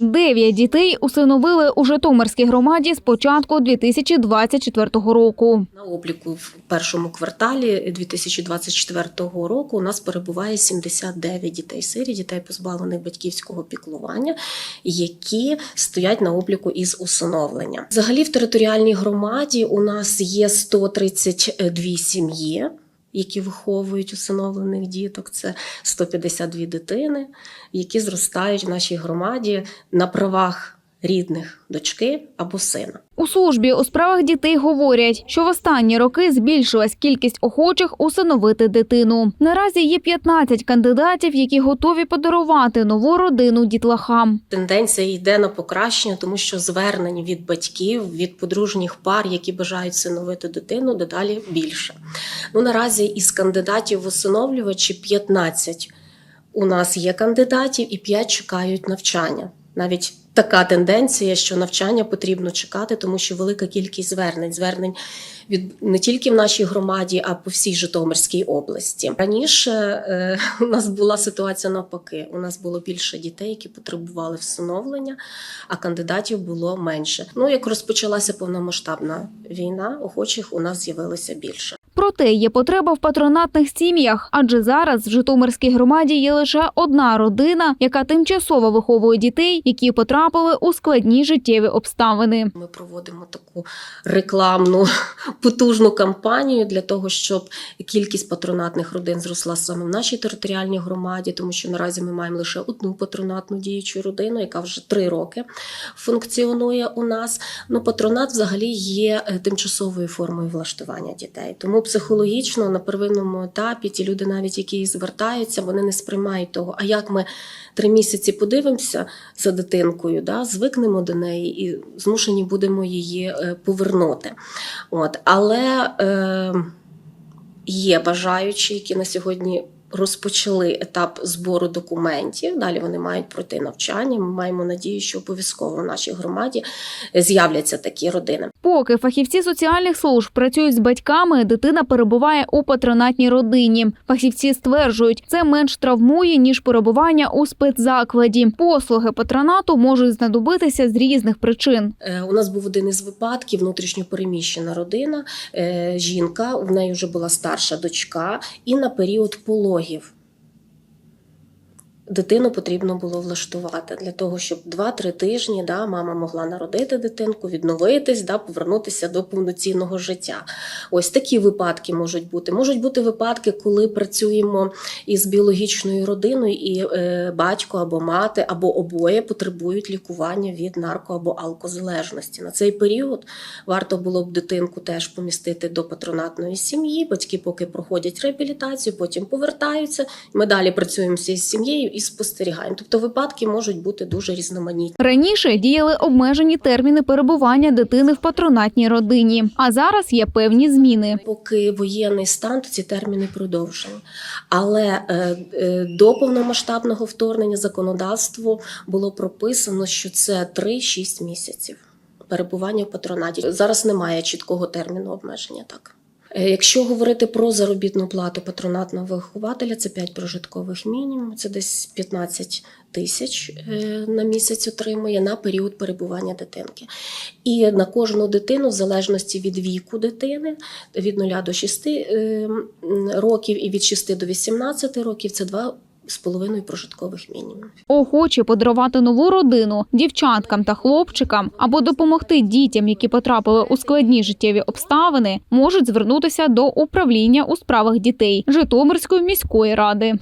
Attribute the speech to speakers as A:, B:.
A: Дев'ять дітей усиновили у Житомирській громаді з початку 2024 року.
B: На обліку в першому кварталі 2024 року у нас перебуває 79 дітей сирі, дітей позбавлених батьківського піклування, які стоять на обліку із усиновлення. Взагалі в територіальній громаді у нас є 132 сім'ї. Які виховують усиновлених діток, це 152 дитини, які зростають в нашій громаді на правах рідних дочки або сина.
A: У службі у справах дітей говорять, що в останні роки збільшилась кількість охочих усиновити дитину. Наразі є 15 кандидатів, які готові подарувати нову родину дітлахам.
B: Тенденція йде на покращення, тому що звернень від батьків, від подружніх пар, які бажають всиновити дитину, дедалі більше. Ну наразі із кандидатів в усиновлювачі 15 у нас є кандидатів і 5 чекають навчання. Навіть така тенденція, що навчання потрібно чекати, тому що велика кількість звернень, звернень від не тільки в нашій громаді, а по всій Житомирській області. Раніше е, у нас була ситуація навпаки. У нас було більше дітей, які потребували всиновлення, а кандидатів було менше. Ну як розпочалася повномасштабна війна, охочих у нас з'явилося більше.
A: Проте є потреба в патронатних сім'ях, адже зараз в Житомирській громаді є лише одна родина, яка тимчасово виховує дітей, які потрапили у складні життєві обставини.
B: Ми проводимо таку рекламну потужну кампанію для того, щоб кількість патронатних родин зросла саме в нашій територіальній громаді, тому що наразі ми маємо лише одну патронатну діючу родину, яка вже три роки функціонує у нас. Ну, патронат взагалі є е, тимчасовою формою влаштування дітей. Тому психологічно на первинному етапі ті люди, навіть які звертаються, вони не сприймають того, а як ми три місяці подивимося за дитинкою, да, звикнемо до неї і змушені будемо її е, повернути. От, але е, є бажаючі, які на сьогодні розпочали етап збору документів. Далі вони мають пройти навчання. Ми маємо надію, що обов'язково в нашій громаді з'являться такі родини.
A: Поки фахівці соціальних служб працюють з батьками, дитина перебуває у патронатній родині. Фахівці стверджують, це менш травмує ніж перебування у спецзакладі. Послуги патронату можуть знадобитися з різних причин.
B: Е, У нас був один із випадків внутрішньопереміщена родина. е, Жінка, в неї вже була старша дочка, і на період пологів. ворогів. Дитину потрібно було влаштувати для того, щоб 2-3 тижні да, мама могла народити дитинку, відновитись, да, повернутися до повноцінного життя. Ось такі випадки можуть бути. Можуть бути випадки, коли працюємо із біологічною родиною, і е, батько або мати, або обоє потребують лікування від нарко або алкозалежності. На цей період варто було б дитинку теж помістити до патронатної сім'ї. Батьки поки проходять реабілітацію, потім повертаються. Ми далі працюємо з сім'єю і спостерігаємо. Тобто випадки можуть бути дуже різноманітні.
A: Раніше діяли обмежені терміни перебування дитини в патронатній родині, а зараз є певні зміни.
B: Поки воєнний стан, ці терміни продовжені. Але е, е, до повномасштабного вторгнення законодавство було прописано, що це 3-6 місяців перебування в патронаті. Зараз немає чіткого терміну обмеження. Так. Е, Якщо говорити про заробітну плату патронатного вихователя, це 5 прожиткових мінімум, це десь 15 тисяч е, на місяць отримує на період перебування дитинки. І на кожну дитину, в залежності від віку дитини, від 0 до 6 е, років і від 6 до 18 років, це 2,5 прожиткових мінімумів.
A: Охочі подарувати нову родину дівчаткам та хлопчикам або допомогти дітям, які потрапили у складні життєві обставини, можуть звернутися до управління у справах дітей Житомирської міської ради.